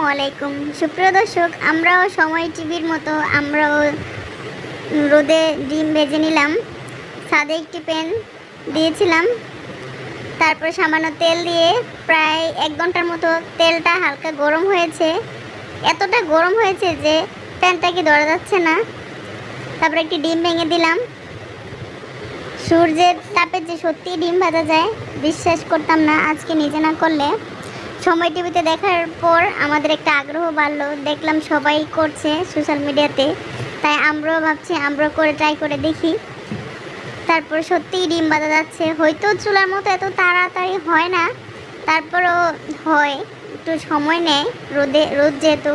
আসসালামু আলাইকুম। সুপ্রিয় দর্শক, আমরাও সময় টিভির মতো, আমরাও রোদে ডিম ভেজে নিলাম। ছাদে একটি প্যান দিয়েছিলাম। তারপর সামান্য তেল দিয়ে প্রায় এক ঘণ্টার মতো তেলটা হালকা গরম হয়েছে। এতটা গরম হয়েছে যে প্যানটাকে ধরা যাচ্ছে না। তারপর একটি ডিম ভেঙে দিলাম। সূর্যের তাপে যে সত্যি ডিম ভাজা যায়, বিশ্বাস করতাম না, আজকে নিজে না করলে। সময় টিভিতে দেখার পর আমাদের একটা আগ্রহ বাড়লো। দেখলাম সবাই করছে সোশ্যাল মিডিয়াতে তাই আমরাও ভাবছি, আমরাও করে ট্রাই করে দেখি। তারপর সত্যিই ডিম বাঁধা যাচ্ছে। হয়তো চুলার মতো এত তাড়াতাড়ি হয় না, তারপরও হয়। একটু সময় নেয় রোদে, রোদ যেহেতু,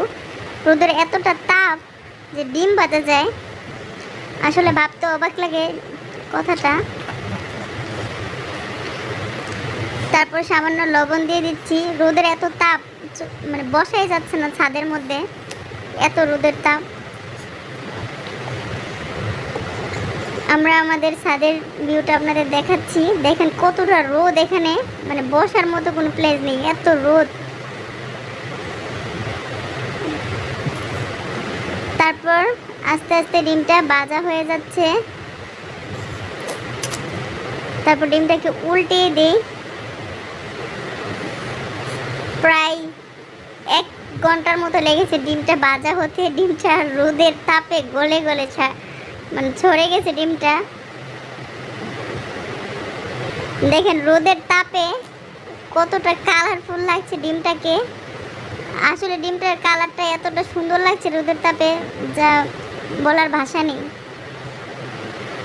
রোদের এতটা তাপ যে ডিম বাঁধা যায়। আসলে ভাবতে অবাক লাগে কথাটা। তারপর সামান্য লবণ দিয়ে দিচ্ছি। রোদের এত তাপ মানে বসাই যাচ্ছে না ছাদের মধ্যে। এত রোদের তাপ। আমরা আমাদের ছাদের ভিউটা আপনাদের দেখাচ্ছি। দেখেন কতটা রোদ এখানে। মানে বসার মতো কোনো প্লেস নেই। এত রোদ। তারপর আস্তে আস্তে ডিমটা বাজা হয়ে যাচ্ছে। তারপর ডিমটাকে উল্টিয়ে দিই প্রায় এক ঘণ্টার মতো লেগেছে, ডিমটা বাজা হতে, ডিমটা রোদের তাপে গলে গলে মানে ছড়ে গেছে ডিমটা। দেখেন রোদের তাপে কতটা কালারফুল লাগছে ডিমটাকে। আসলে ডিমটার কালারটা এতটা সুন্দর লাগছে রোদের তাপে, যা বলার ভাষা নেই।